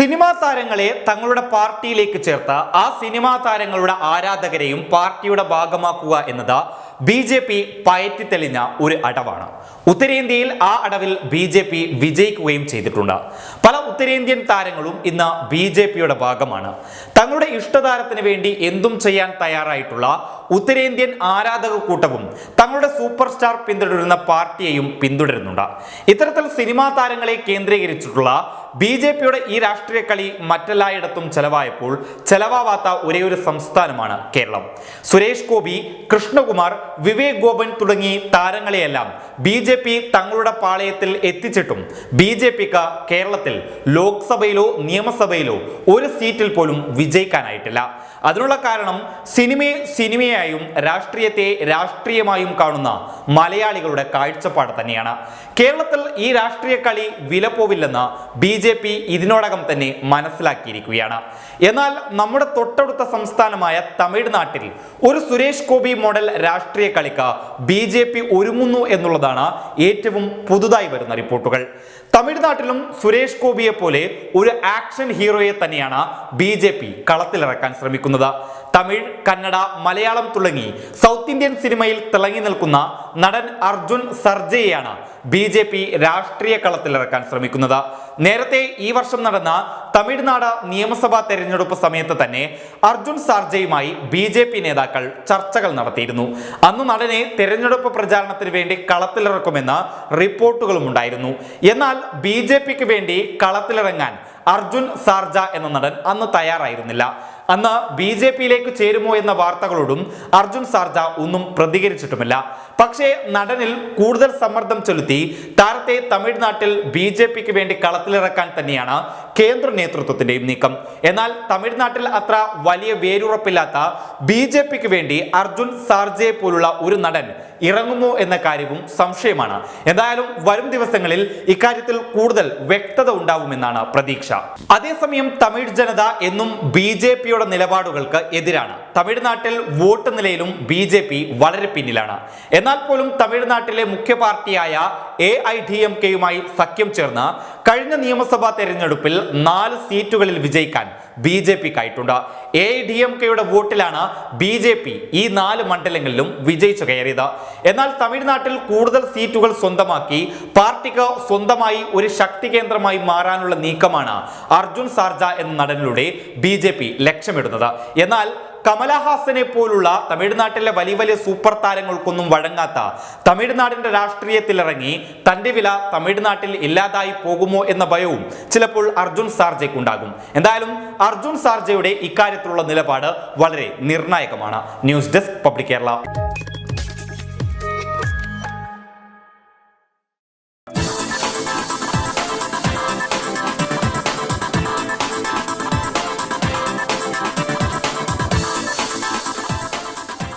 Cinema താരങ്ങളെ തങ്ങളുടെ പാർട്ടിയിലേക്ക് ചേർത്ത ആ സിനിമാ താരങ്ങളുടെ ആരാധകരെയും പാർട്ടിയുടെ ഭാഗമാക്കുക എന്നത് ബി ജെ പി പയറ്റി തെളിഞ്ഞ ഒരു അടവാണ്. ഉത്തരേന്ത്യയിൽ ആ അടവിൽ ബി ജെ പി വിജയിക്കുകയും ചെയ്തിട്ടുണ്ട്. പല ഉത്തരേന്ത്യൻ താരങ്ങളും ഇന്ന് ബി ജെ പിയുടെ ഭാഗമാണ്. തങ്ങളുടെ ഇഷ്ടതാരത്തിന് വേണ്ടി എന്തും ചെയ്യാൻ തയ്യാറായിട്ടുള്ള ഉത്തരേന്ത്യൻ ആരാധക കൂട്ടവും തങ്ങളുടെ സൂപ്പർ സ്റ്റാർ പിന്തുടരുന്ന പാർട്ടിയെയും പിന്തുടരുന്നുണ്ട്. ഇത്തരത്തിൽ സിനിമാ താരങ്ങളെ കേന്ദ്രീകരിച്ചിട്ടുള്ള ബി ജെ പിയുടെ ഈ രാഷ്ട്രീയ കളി മറ്റെല്ലായിടത്തും ചെലവായപ്പോൾ ചെലവാവാത്ത ഒരേ ഒരു സംസ്ഥാനമാണ് കേരളം. സുരേഷ് ഗോപി കൃഷ്ണകുമാർ വിവേക് ഗോപൻ തുടങ്ങി താരങ്ങളെയെല്ലാം ബി ജെ പി തങ്ങളുടെ പാളയത്തിൽ എത്തിച്ചിട്ടും ബി ജെ പിക്ക് കേരളത്തിൽ ലോക്സഭയിലോ നിയമസഭയിലോ ഒരു സീറ്റിൽ പോലും വിജയിക്കാനായിട്ടില്ല. അതിനുള്ള കാരണം സിനിമയെ സിനിമയായും രാഷ്ട്രീയത്തെ രാഷ്ട്രീയമായും കാണുന്ന മലയാളികളുടെ കാഴ്ചപ്പാട് തന്നെയാണ്. കേരളത്തിൽ ഈ രാഷ്ട്രീയ കളി വില പോവില്ലെന്ന് ബി ജെ പി ഇതിനോടകം തന്നെ മനസ്സിലാക്കിയിരിക്കുകയാണ്. എന്നാൽ നമ്മുടെ തൊട്ടടുത്ത സംസ്ഥാനമായ തമിഴ്നാട്ടിൽ ഒരു സുരേഷ് ഗോപി മോഡൽ രാഷ്ട്രീയ കളിക്ക് ബി ജെ പി ഒരുങ്ങുന്നു എന്നുള്ളതാണ് ഏറ്റവും പുതുതായി വരുന്ന റിപ്പോർട്ടുകൾ. തമിഴ്നാട്ടിലും സുരേഷ് ഗോപിയെ പോലെ ഒരു ആക്ഷൻ ഹീറോയെ തന്നെയാണ് ബി ജെ പി കളത്തിലിറക്കാൻ ശ്രമിക്കുന്നത്. തമിഴ് കന്നഡ മലയാളം തുടങ്ങി സൗത്ത് ഇന്ത്യൻ സിനിമയിൽ തിളങ്ങി നിൽക്കുന്ന നടൻ അർജുൻ സർജയെയാണ് ബി ജെ പി രാഷ്ട്രീയ കളത്തിലിറക്കാൻ ശ്രമിക്കുന്നത്. നേരത്തെ ഈ വർഷം നടന്ന തമിഴ്നാട് നിയമസഭാ തെരഞ്ഞെടുപ്പ് സമയത്ത് തന്നെ അർജുൻ സർജയുമായി ബി ജെ പി നേതാക്കൾ ചർച്ചകൾ നടത്തിയിരുന്നു. അന്ന് നടനെ തെരഞ്ഞെടുപ്പ് പ്രചാരണത്തിന് വേണ്ടി കളത്തിലിറക്കുമെന്ന് റിപ്പോർട്ടുകളും ഉണ്ടായിരുന്നു. എന്നാൽ ബി വേണ്ടി കളത്തിലിറങ്ങാൻ അർജുൻ സാർജ എന്ന നടൻ അന്ന് തയ്യാറായിരുന്നില്ല. അന്ന് ബി ജെ പിയിലേക്ക് ചേരുമോ എന്ന വാർത്തകളോടും അർജുൻ സാർജ ഒന്നും പ്രതികരിച്ചിട്ടുമില്ല. പക്ഷേ നടനിൽ കൂടുതൽ സമ്മർദ്ദം ചെലുത്തി താരത്തെ തമിഴ്നാട്ടിൽ ബി ജെ പിക്ക് വേണ്ടി കളത്തിലിറക്കാൻ തന്നെയാണ് കേന്ദ്ര നേതൃത്വത്തിന്റെയും നീക്കം. എന്നാൽ തമിഴ്നാട്ടിൽ അത്ര വലിയ വേരുറപ്പില്ലാത്ത ബി ജെ പിക്ക് വേണ്ടി അർജുൻ സാർജെ പോലുള്ള ഒരു നടൻ ഇറങ്ങുമോ എന്ന കാര്യവും സംശയമാണ്. എന്തായാലും വരും ദിവസങ്ങളിൽ ഇക്കാര്യത്തിൽ കൂടുതൽ വ്യക്തത ഉണ്ടാവുമെന്നാണ് പ്രതീക്ഷ. അതേസമയം തമിഴ് ജനത എന്നും ബി നിലപാടുകൾക്ക് എതിരാണ്. തമിഴ്നാട്ടിൽ വോട്ട് നിലയിലും ബി ജെ പി വളരെ പിന്നിലാണ്. എന്നാൽ പോലും തമിഴ്നാട്ടിലെ മുഖ്യ പാർട്ടിയായ എ ഐ ഡി എം കെയുമായി സഖ്യം ചേർന്ന് കഴിഞ്ഞ നിയമസഭാ തെരഞ്ഞെടുപ്പിൽ നാല് സീറ്റുകളിൽ വിജയിക്കാൻ ബി ജെ പിക്കായിട്ടുണ്ട്. എ ഡി എം കെയുടെ വോട്ടിലാണ് ബി ജെ പി ഈ നാല് മണ്ഡലങ്ങളിലും വിജയിച്ചു കയറിയത്. എന്നാൽ തമിഴ്നാട്ടിൽ കൂടുതൽ സീറ്റുകൾ സ്വന്തമാക്കി പാർട്ടിക്ക് സ്വന്തമായി ഒരു ശക്തി കേന്ദ്രമായി മാറാനുള്ള നീക്കമാണ് അർജുൻ സാർജ എന്ന നടനിലൂടെ ബി ലക്ഷ്യമിടുന്നത്. എന്നാൽ കമലഹാസനെ പോലുള്ള തമിഴ്നാട്ടിലെ വലിയ വലിയ സൂപ്പർ താരങ്ങൾക്കൊന്നും വഴങ്ങാത്ത തമിഴ്നാടിന്റെ രാഷ്ട്രീയത്തിലിറങ്ങി തന്റെ വില തമിഴ്നാട്ടിൽ ഇല്ലാതായി പോകുമോ എന്ന ഭയവും ചിലപ്പോൾ അർജുൻ സാർജയ്ക്കുണ്ടാകും. എന്തായാലും അർജുൻ സാർജയുടെ ഇക്കാര്യത്തിലുള്ള നിലപാട് വളരെ നിർണായകമാണ്. News desk public Kerala.